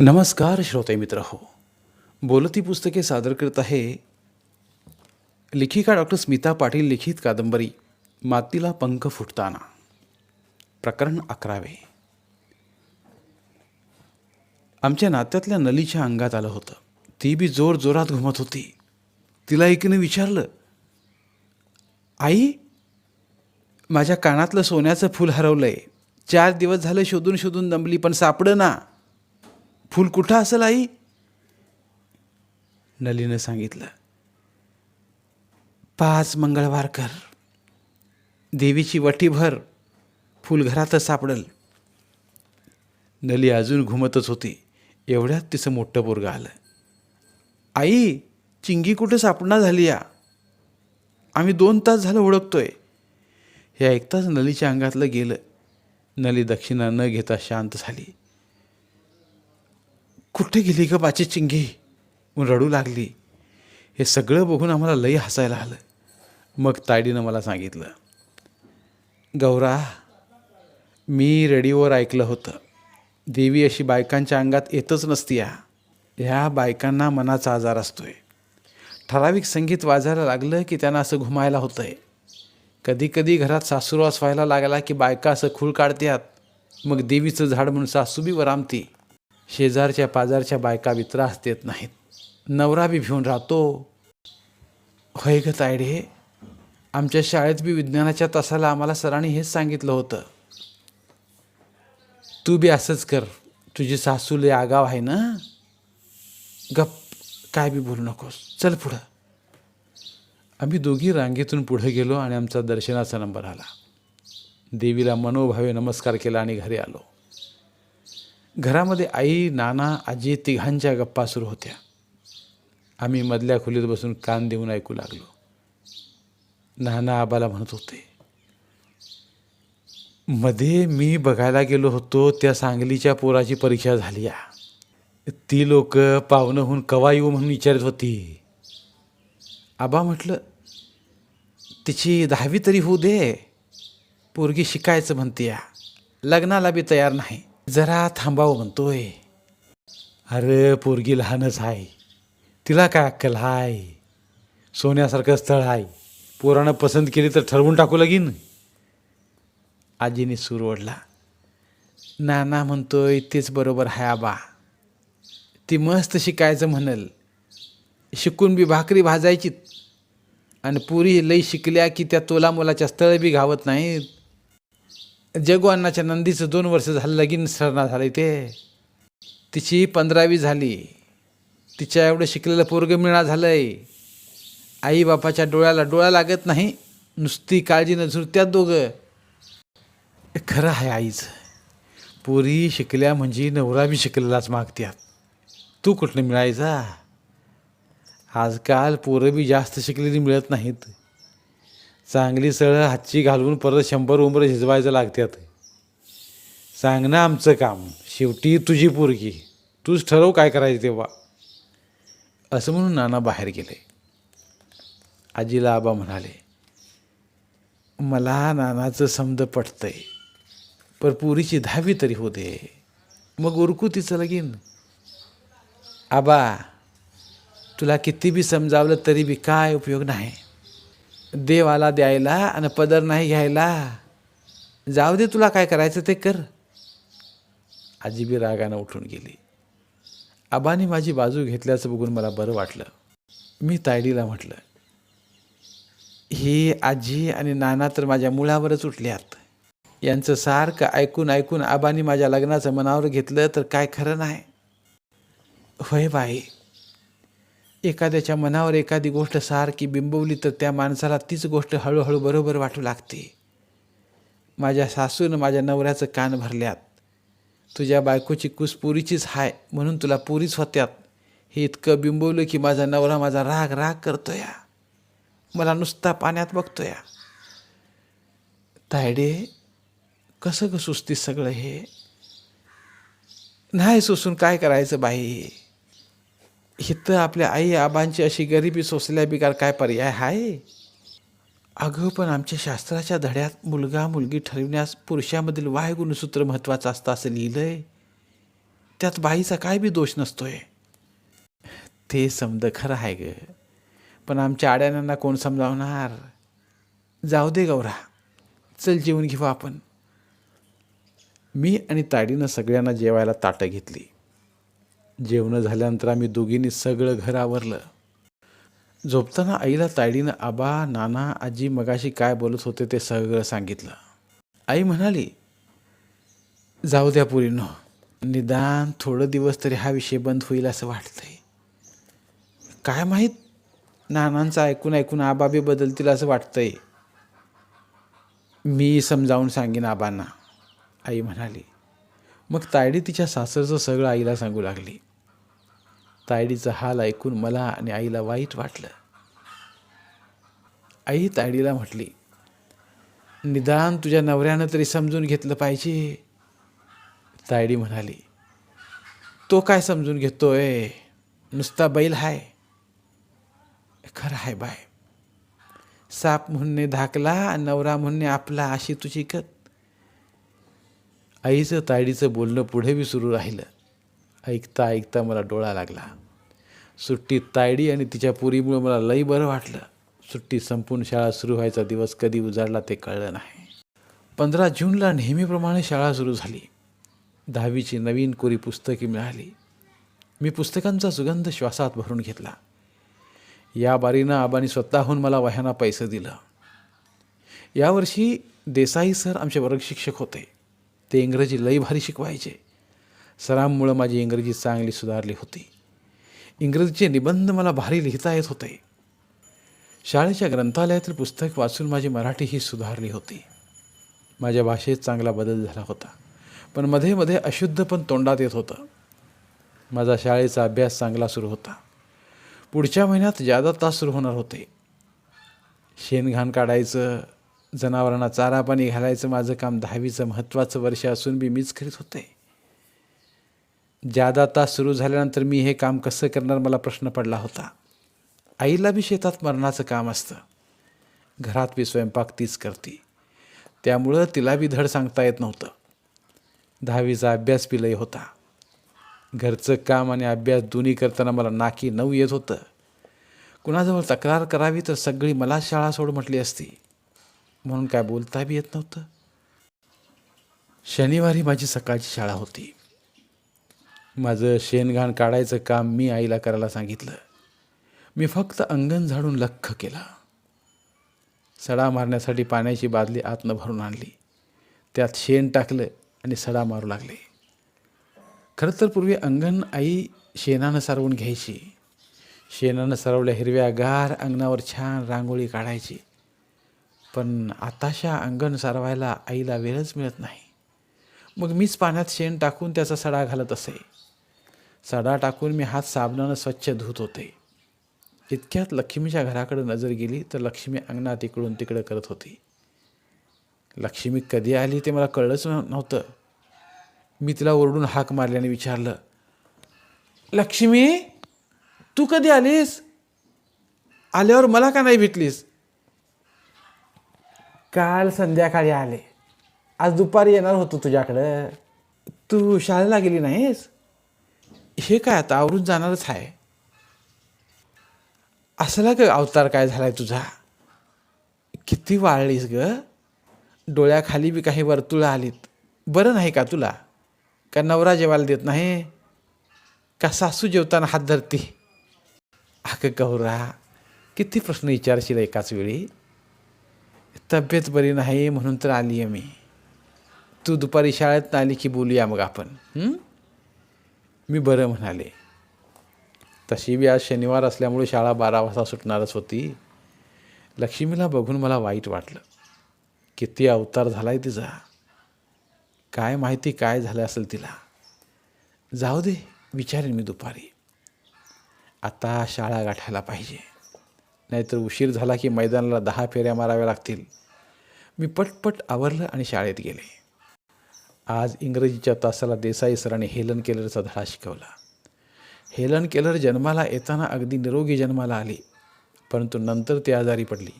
नमस्कार श्रोते मित्र हो बोलती पुस्तके सादर करत आहे लेखिका डॉक्टर स्मिता पाटील लिखित कादंबरी मातीला पंख फुटताना. प्रकरण अकरावे. आमच्या नात्यातल्या नलीच्या अंगात आलं होतं. ती बी जोर जोरात घुमत होती. तिला एकीने विचारलं आई माझ्या कानातलं सोन्याचं फूल हरवलंय. चार दिवस झालं शोधून शोधून दमली पण सापडं ना. फूल कुठं असेल आई? नलीनं सांगितलं. पाच मंगळवार कर. देवीची वटीभर फूल घरातच सापडल. नली अजून घुमतच होती. एवढ्यात तिचं मोठं पोरगं आलं. आई चिंगी कुठं सापडणार झाली या? आम्ही दोन तास झालं ओळखतोय. हे ऐकताच नलीच्या अंगातलं गेलं. नली दक्षिणा न घेता शांत झाली. कुठे गेली ग बाची चिंगी? म्हणून रडू लागली. हे सगळं बघून आम्हाला लई हसायला आलं. मग तायडीनं मला सांगितलं गौरा मी रेडिओवर ऐकलं होतं. देवी अशी बायकांच्या अंगात येतच नसती या ह्या बायकांना मनाचा आजार असतोय. ठराविक संगीत वाजायला लागलं की त्यांना असं घुमायला होतंय. कधी कधी घरात सासूरवास व्हायला लागला की बायका असं खूळ काढत्यात. मग देवीचं झाड म्हणून सासूबी वरामती. शेजारच्या पाजारच्या बायका बी त्रास देत नाहीत. नवरा बी भिवून राहतो. होय ग तायडे आमच्या शाळेत बी विज्ञानाच्या तासाला आम्हाला सरांनी हेच सांगितलं होतं. तू बी असंच कर तुझी सासूले आगाव आहे ना? गप काय बी बोलू नकोस. चल पुढं. आम्ही दोघी रांगेतून पुढे गेलो आणि आमचा दर्शनाचा नंबर आला. देवीला मनोभावे नमस्कार केला आणि घरी आलो. घरामध्ये आई नाना आजी तिघांच्या गप्पा सुरू होत्या. आम्ही मधल्या खोलीत बसून कान देऊन ऐकू लागलो. नाना आबाला म्हणत होते मध्ये मी बघायला गेलो होतो त्या सांगलीच्या पोराची परीक्षा झाली या. ती लोक पाहुणं होऊन कवा येऊ म्हणून विचारत होती. आबा म्हटलं तिची दहावी तरी होऊ दे. पोरगी शिकायचं म्हणते या. लग्नाला बी तयार नाही. जरा थांबावं म्हणतोय. अरे पोरगी लहानच आहे. तिला काय अक्कल हाय? सोन्यासारखं स्थळ आहे पोरानं पसंत केली तर ठरवून टाकू लगीन. आजीने सूर ओढला. नाना म्हणतोय तेच बरोबर हाय आबा. ती मस्त शिकायचं म्हणल. शिकून बी भाकरी भाजायची आणि पुरी लई शिकल्या की त्या तोला मुलाच्या स्थळ बी घावत नाहीत. जगू अण्णाच्या नंदीचं दोन वर्ष झालं लगीन सरणा झालं ते. तिची पंधरावी झाली. तिच्या एवढं शिकलेलं पोरगं मिळणार झालं आहे आईबापाच्या डोळ्याला डोळा लागत नाही. नुसती काळजी न झुरत्यात दोघं. खरं आहे आईचं. पोरी शिकल्या म्हणजे नवरा बी शिकलेलाच मागत्यात. तू कुठनं मिळायचा? आजकाल पोरं बी जास्त शिकलेली मिळत नाहीत. चांगली सळ हातची घालवून परत शंभर उंबर झिजवायचं लागतात सांगणं आमचं काम. शेवटी तुझी पोरगी. तूच ठरव काय करायचं तेव्हा. असं म्हणून नाना बाहेर गेले. आजीला आबा म्हणाले मला नानाचं समज पटतंय. पर पुरीची दहावी तरी होते मग उरकू तिचं लगीन. आबा तुला किती बी समजावलं तरी बी काय उपयोग नाही. देवाला द्यायला आणि पदर नाही घ्यायला. जाऊ दे तुला काय करायचं ते कर. आजी बी रागानं उठून गेली. आबाने माझी बाजू घेतल्याचं बघून मला बरं वाटलं. मी तायडीला म्हटलं ही आजी आणि नाना तर माझ्या मुळावरच उठल्यात. यांचं सारखं ऐकून ऐकून आबानी माझ्या लग्नाचं मनावर घेतलं तर काय खरं नाही? होय बाई एखाद्याच्या मनावर एखादी गोष्ट सारखी बिंबवली तर त्या माणसाला तीच गोष्ट हळूहळू बरोबर वाटू लागते. माझ्या सासूनं माझ्या नवऱ्याचं कान भरल्यात. तुझ्या बायकोची कुस पुरीचीच हाय म्हणून तुला पुरीच होत्यात. हे इतकं बिंबवलं की माझा नवरा माझा राग राग करतो या मला नुसता पाण्यात बघतो या तायडे कसं ग सुस्ती सगळं हे? नाही सुसून काय करायचं बाई? इथं आपल्या आई आबांची अशी गरिबी सोसल्या बिगार काय पर्याय आहे अगं पण आमच्या शास्त्राच्या धड्यात मुलगा मुलगी ठरविण्यास पुरुषामधील वायगुणसूत्र महत्त्वाचं असतं असं लिहिलंय. त्यात बाईचा काय बी दोष नसतोय. ते समज खरं आहे ग. पण आमच्या आड्यानांना कोण समजावणार? जाऊ दे गौरा. चल जेवून घेऊ आपण. मी आणि ताडीनं सगळ्यांना जेवायला ताटं घेतली. जेवणं झाल्यानंतर आम्ही दोघींनी सगळं घर आवरलं. झोपताना आईला तायडीनं आबा नाना आजी मगाशी काय बोलत होते ते सगळं सांगितलं. आई म्हणाली जाऊ द्या पुरीनो निदान थोडं दिवस तरी हा विषय बंद होईल असं वाटतंय. काय माहीत नानांचं ऐकून ऐकून आबा बी बदलतील असं वाटतंय. मी समजावून सांगेन आबांना आई म्हणाली. मग तायडी तिच्या सासरचं सगळं आईला सांगू लागली. तायडीचा हाल ऐकून मला आणि आईला वाईट वाटलं. आई तायडीला म्हटली निदान तुझ्या नवऱ्यानं तरी समजून घेतलं पाहिजे. तायडी म्हणाली तो काय समजून घेतोय? नुसता बैल हाय. खरं आहे बाय. साप म्हणणे धाकला नवरा म्हणणे आपला अशी तुझी कत आईचं तायडीचं बोलणं पुढे बी सुरू राहिलं. ऐकता ऐकता मला डोळा लागला. सुट्टीत तायडी आणि तिच्या पुरीमुळे मला लई बरं वाटलं. सुट्टी संपून शाळा सुरू व्हायचा दिवस कधी उजाडला ते कळलं नाही. पंधरा जूनला नेहमीप्रमाणे शाळा सुरू झाली. दहावीची नवीन कोरी पुस्तके मिळाली. मी पुस्तकांचा सुगंध श्वासात भरून घेतला. या बारीनं आबांनी स्वतःहून मला वह्यांना पैसे दिलं. यावर्षी देसाई सर आमचे वर्गशिक्षक होते. ते इंग्रजी लई भारी शिकवायचे. सरांमुळं माझी इंग्रजी चांगली सुधारली होती. इंग्रजीचे निबंध मला भारी लिहिता येत होते. शाळेच्या ग्रंथालयातील पुस्तक वाचून माझी मराठी ही सुधारली होती. माझ्या भाषेत चांगला बदल झाला होता. पण मध्ये मध्ये अशुद्ध पण तोंडात येत होतं. माझा शाळेचा अभ्यास चांगला सुरू होता. पुढच्या महिन्यात जादा तास सुरू होणार होते. शेणघाण काढायचं जनावरांना चारा पाणी घालायचं माझं काम दहावीचं महत्त्वाचं वर्ष असून बी मीच करीत होते. जादा तास सुरू झाल्यानंतर मी हे काम कसं करणार मला प्रश्न पडला होता. आईला बी शेतात मरणाचं काम असतं. घरात बी स्वयंपाक तीच करते. त्यामुळं तिला बी धड सांगता येत नव्हतं. दहावीचा अभ्यास बी लय होता. घरचं काम आणि अभ्यास दोन्ही करताना मला नाकी नऊ येत होतं. कुणाजवळ तक्रार करावी तर सगळी मला शाळा सोड म्हटली असती. म्हणून काय बोलता बी येत नव्हतं. शनिवारी माझी सकाळची शाळा होती. माझं शेणघाण काढायचं काम मी आईला करायला सांगितलं. मी फक्त अंगण झाडून लख्ख केला. सडा मारण्यासाठी पाण्याची बादली आतनं भरून आणली. त्यात शेण टाकलं आणि सडा मारू लागले. खरं तर पूर्वी अंगण आई शेणानं सारवून घ्यायची. शेणानं सारवल्या हिरव्या गार अंगणावर छान रांगोळी काढायची. पण आताशा अंगण सारवायला आईला वेळच मिळत नाही. मग मीच पाण्यात शेण टाकून त्याचा सडा घालत असे. सडा टाकून मी हात साबणानं स्वच्छ धुत होते. इतक्यात लक्ष्मीच्या घराकडे नजर गेली तर लक्ष्मी अंगणात इकडून तिकडं करत होती. लक्ष्मी कधी आली ते मला कळलंच नव्हतं. मी तिला ओरडून हाक मारल्याने विचारलं लक्ष्मी तू कधी आलीस? आल्यावर मला का नाही भेटलीस? काल संध्याकाळी आले. आज दुपारी येणार होतो तुझ्याकडं. तू शाळेला गेली नाहीस? हे काय आता आवरून जाणारच आहे. असला का अवतार काय झालाय तुझा? किती वाळलीस ग? डोळ्याखाली बी काही वर्तुळं आलीत. बरं नाही का तुला? का नवरा जेवायला देत नाही? का सासू जेवताना हात धरते? अगं गौरा किती प्रश्न विचारशील एकाच वेळी? तब्येत बरी नाही म्हणून तर आली आहे मी. तू दुपारी शाळेत आली की बोलूया मग आपण मी बरं म्हणाले. तशी बी आज शनिवार असल्यामुळे शाळा बारा वाजता सुटणारच होती. लक्ष्मीला बघून मला वाईट वाटलं. किती अवतार झाला आहे तिचा. काय माहिती काय झालं असेल तिला. जाऊ दे विचारेन मी दुपारी. आता शाळा गाठायला पाहिजे. नाहीतर उशीर झाला की मैदानाला दहा फेऱ्या माराव्या लागतील. मी पटपट आवरलं आणि शाळेत गेले. आज इंग्रजीच्या तासाला देसाई सरांनी हेलन केलरचा धडा शिकवला. हेलन केलर जन्माला येताना अगदी निरोगी जन्माला आली परंतु नंतर ती आजारी पडली.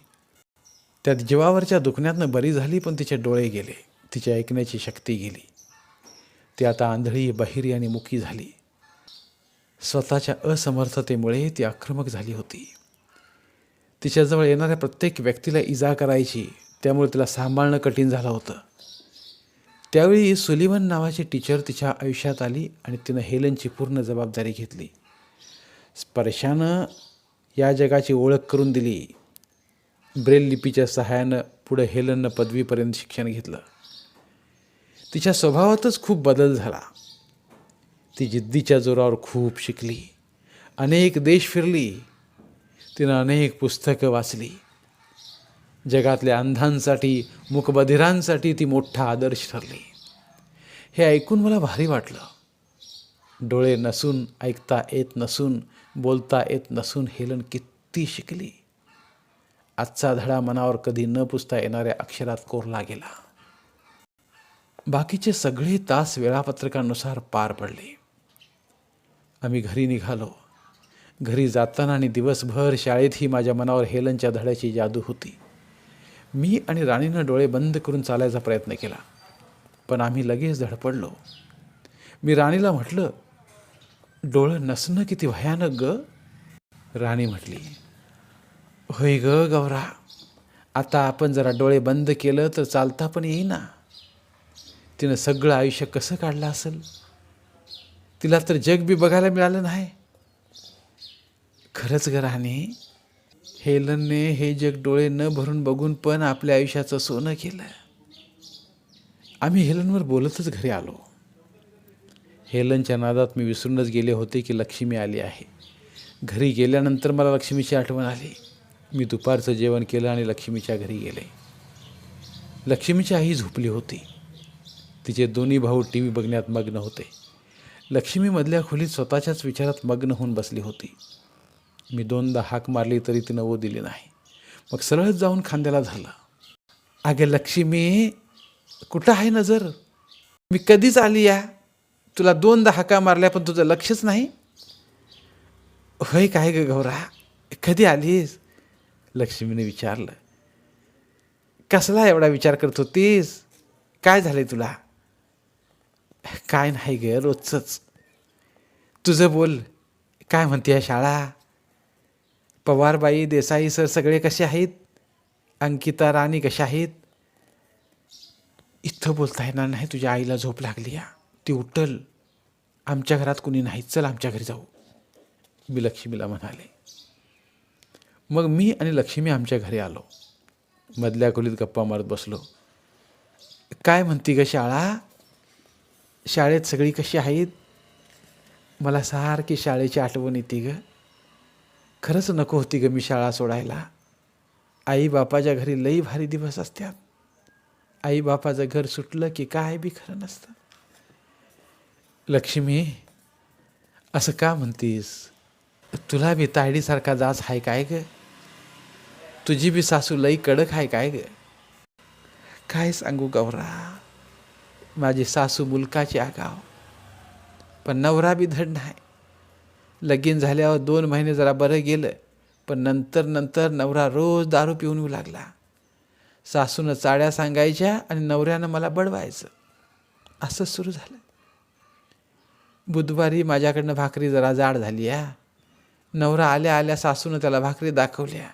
त्यात जीवावरच्या दुखण्यातनं बरी झाली पण तिचे डोळे गेले. तिची ऐकण्याची शक्ती गेली. ती आता आंधळी बहिरी आणि मुकी झाली. स्वतःच्या असमर्थतेमुळे ती आक्रमक झाली होती. तिच्याजवळ येणाऱ्या प्रत्येक व्यक्तीला इजा करायची त्यामुळे तिला सांभाळणं कठीण झालं होतं. त्यावेळी सुलिवन नावाची टीचर तिच्या आयुष्यात आली आणि तिनं हेलनची पूर्ण जबाबदारी घेतली. स्पर्शानं या जगाची ओळख करून दिली. ब्रेल लिपीच्या सहाय्यानं पुढे हेलननं पदवीपर्यंत शिक्षण घेतलं. तिच्या स्वभावातच खूप बदल झाला. ती जिद्दीच्या जोरावर खूप शिकली. अनेक देश फिरली. तिनं अनेक पुस्तकं वाचली. जगातल्या अंधांसाठी मुकबधिरांसाठी ती मोठा आदर्श ठरली. हे ऐकून मला भारी वाटलं. डोळे नसून ऐकता येत नसून बोलता येत नसून हेलन किती शिकली. आजचा धडा मनावर कधी न पुसता येणाऱ्या अक्षरात कोरला गेला. बाकीचे सगळे तास वेळापत्रकानुसार पार पडले. आम्ही घरी निघालो. घरी जाताना आणि दिवसभर शाळेतही माझ्या मनावर हेलनच्या धड्याची जादू होती. मी आणि राणीनं डोळे बंद करून चालायचा प्रयत्न केला पण आम्ही लगेच धडपडलो. मी राणीला म्हटलं डोळं नसणं किती भयानक ग. राणी म्हटली होय ग गौरा आता आपण जरा डोळे बंद केलं तर चालता पण येईना. तिनं सगळं आयुष्य कसं काढलं असेल? तिला तर जग बी बघायला मिळालं नाही. खरंच घराने हेलनने हे जग डोळे न भरून बघून पण आपल्या आयुष्याचं सोनं केलं. आम्ही हेलनवर बोलतच घरी आलो. हेलनच्या नादात मी विसरूनच गेले होते की लक्ष्मी आली आहे. घरी गेल्यानंतर मला लक्ष्मीची आठवण आली. मी दुपारचं जेवण केलं आणि लक्ष्मीच्या घरी गेले. लक्ष्मीची आई झोपली होती. तिचे दोन्ही भाऊ टी व्ही बघण्यात मग्न होते. लक्ष्मीमधल्या खोलीत स्वतःच्याच विचारात मग्न होऊन बसली होती. मी दोनदा हाक मारली तरी तिनं ओ दिली नाही. मग सरळच जाऊन खांद्याला झालं. अगे लक्ष्मी कुठं आहे नजर? मी कधीच आली या. तुला दोनदा हाका मारल्या पण तुझं लक्षच नाही? होय काय ग गौरा? कधी आलीस? लक्ष्मीने विचारलं. कसला एवढा विचार करत होतीस? काय झालंय तुला? काय नाही ग रोजचंच. तुझं बोल. काय म्हणते शाळा? पवारबाई देसाई सर सगळे कसे आहेत? अंकिता राणी कशा आहेत? इथं बोलता येणार नाही तुझ्या आईला झोप लागली या. ती उठल. आमच्या घरात कुणी नाही. चल आमच्या घरी जाऊ. मी लक्ष्मीला म्हणाले. मग मी आणि लक्ष्मी आमच्या घरी आलो. मधल्या खोलीत गप्पा मारत बसलो. काय म्हणती ग शाळा? शाळेत सगळी कशी आहेत? मला सारखी शाळेची आठवण येते ग. खरंच नको होती ग मी शाळा सोडायला. आई बापाच्या घरी लई भारी दिवस असतात. आई बापाचं घर सुटलं की काय बी खरं नसतं. लक्ष्मी असं का म्हणतीस? तुला बी तायडीसारखा जास आहे काय ग? तुझी बी सासू लई कडक आहे काय ग? काय सांगू गौरा? माझी सासू मुलकाची आगाव. पण नवरा बी धड नाही लगीन झाल्यावर दोन महिने जरा बरं गेलं पण नंतर नंतर नवरा रोज दारू पिऊन येऊ लागला. सासूनं चाड्या सांगायच्या आणि नवऱ्यानं मला बडवायचं. असं सुरू झालं. बुधवारी माझ्याकडनं भाकरी जरा जाड झाली या नवरा आल्या आल्या सासूनं त्याला भाकरी दाखवल्या.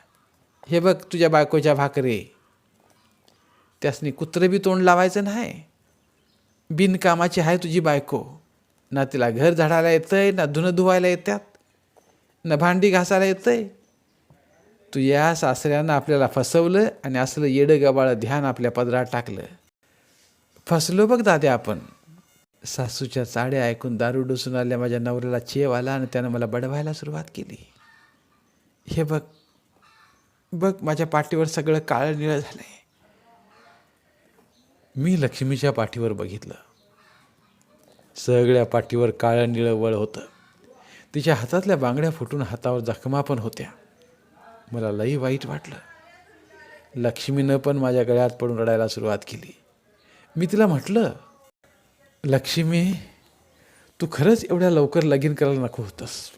हे बघ तुझ्या बायकोच्या भाकरी. त्यासनी कुत्रं बी तोंड लावायचं नाही. बिनकामाची आहे तुझी बायको. ना तिला घर झाडायला येतंय ना धुणं धुवायला येतात ना भांडी घासायला येतंय. तू या सासऱ्यानं आपल्याला फसवलं आणि असलं येडं गबाळं ध्यान आपल्या पदरात टाकलं. फसलो बघ दाद्या आपण. सासूच्या चाड्या ऐकून दारू डोसून आल्या माझ्या नवऱ्याला चेव आला आणि त्यानं मला बडवायला सुरुवात केली. हे बघ बघ माझ्या पाठीवर सगळं काळं निळं झालं आहे मी लक्ष्मीच्या पाठीवर बघितलं. सगळ्या पाठीवर काळं निळं वळ होतं. तिच्या हातातल्या बांगड्या फुटून हातावर जखमा पण होत्या. मला लई वाईट वाटलं. लक्ष्मीनं पण माझ्या गळ्यात पडून रडायला सुरुवात केली. मी तिला म्हटलं लक्ष्मी तू खरंच एवढ्या लवकर लगीन करायला नको होतंस.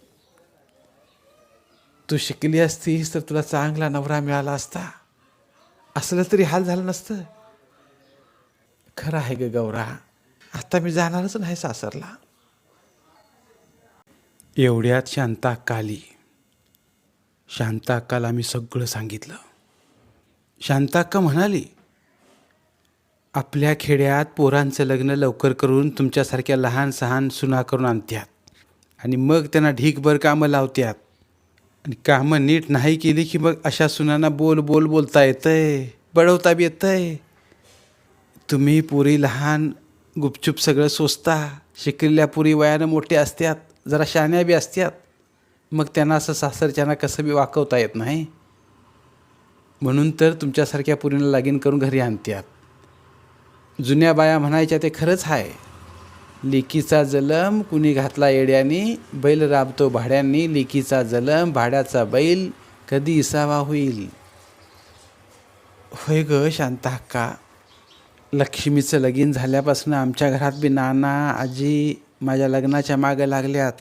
तू शिकली असतीस तर तुला चांगला नवरा मिळाला असता. असलं तरी हाल झालं नसतं. खरं आहे ग गौरा आता मी जाणारच नाही सासरला. एवढ्यात शांता काली शांताक्काला शांता अक्काला मी सगळं सांगितलं. शांताक्का म्हणाली आपल्या खेड्यात पोरांचं लग्न लवकर करून तुमच्यासारख्या लहान सहान सुना करून आणत्यात. आणि मग त्यांना ढीकभर कामं लावत्यात. आणि कामं नीट नाही केली की मग अशा सुनांना बोल बोल बोलता येतंय बळवता बी येतंय. तुम्ही पुरी लहान गुपचूप सगळं सोसता शिकलेल्या पुरी वयानं मोठे असत्यात जरा शाण्या बी असत्यात. मग त्यांना असं सासरच्यांना कसं बी वाकवता येत नाही? म्हणून तर तुमच्यासारख्या पुरीला लागीन करून घरी आणत्यात. जुन्या बाया म्हणायच्या ते खरंच आहे लिकीचा जलम कुणी घातला येड्याने बैल राबतो भाड्यांनी लिकीचा जलम भाड्याचा बैल कधी इसावा होईल? होय ग शांता का लक्ष्मीचं लगीन झाल्यापासून आमच्या घरात बी नाना आजी माझ्या लग्नाच्या मागं लागल्यात.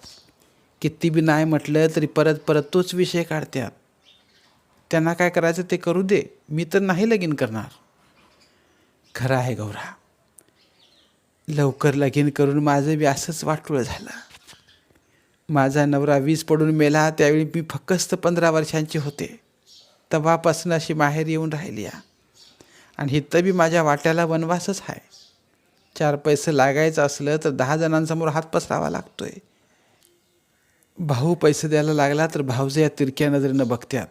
किती बी नाही म्हटलं तरी परत परत तोच विषय काढत्यात. त्यांना काय करायचं ते करू दे. मी तर नाही लगीन करणार. खरं आहे गौरा. लवकर लगीन करून माझं बी असंच वाटोळं झालं. माझा नवरा वीज पडून मेला त्यावेळी मी फक्त पंधरा वर्षांची होते. तेव्हापासून अशी माहेर येऊन राहिली आहे. आणि इथं बी माझ्या वाट्याला वनवासच आहे चार पैसे लागायचं असलं तर दहा जणांसमोर हात पसरावा लागतो आहे भाऊ पैसे द्यायला लागला तर भाऊजे या तिरक्या नजरेनं बघत्यात.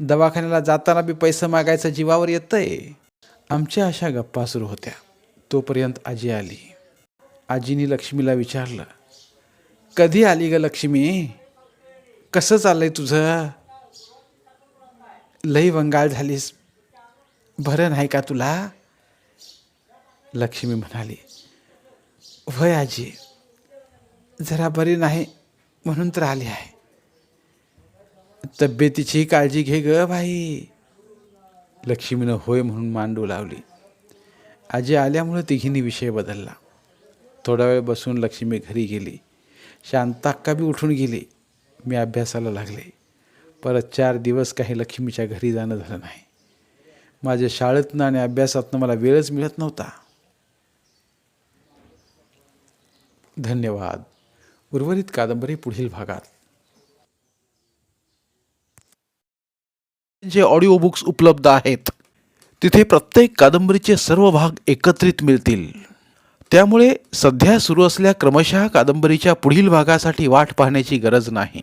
दवाखान्याला जाताना बी पैसे मागायचं जीवावर येतं आहे आमच्या अशा गप्पा सुरू होत्या. तोपर्यंत आजी आली. आजीने लक्ष्मीला विचारलं कधी आली ग लक्ष्मी? कसं चाललंय तुझं? लई वंगाळ झालीस. बरं नाही का तुला? लक्ष्मी म्हणाली वय आजी जरा बरी नाही म्हणून तर आली आहे. तब्येतीची काळजी घे ग बाई. लक्ष्मीनं होय म्हणून मांडू लावली. आजी आल्यामुळं तिघींनी विषय बदलला. थोडा वेळ बसून लक्ष्मी घरी गेली. शांताक्का बी उठून गेली. मी अभ्यासाला लागले. परत चार दिवस काही लक्ष्मीच्या घरी जाणं झालं नाही. माझ्या शाळेतनं आणि अभ्यासातनं मला वेळच मिळत नव्हता. धन्यवाद. उर्वरित कादंबरी पुढील भागात. जे ऑडिओ बुक्स उपलब्ध आहेत तिथे प्रत्येक कादंबरीचे सर्व भाग एकत्रित मिळतील. त्यामुळे सध्या सुरू असल्या क्रमशः कादंबरीच्या पुढील भागासाठी वाट पाहण्याची गरज नाही.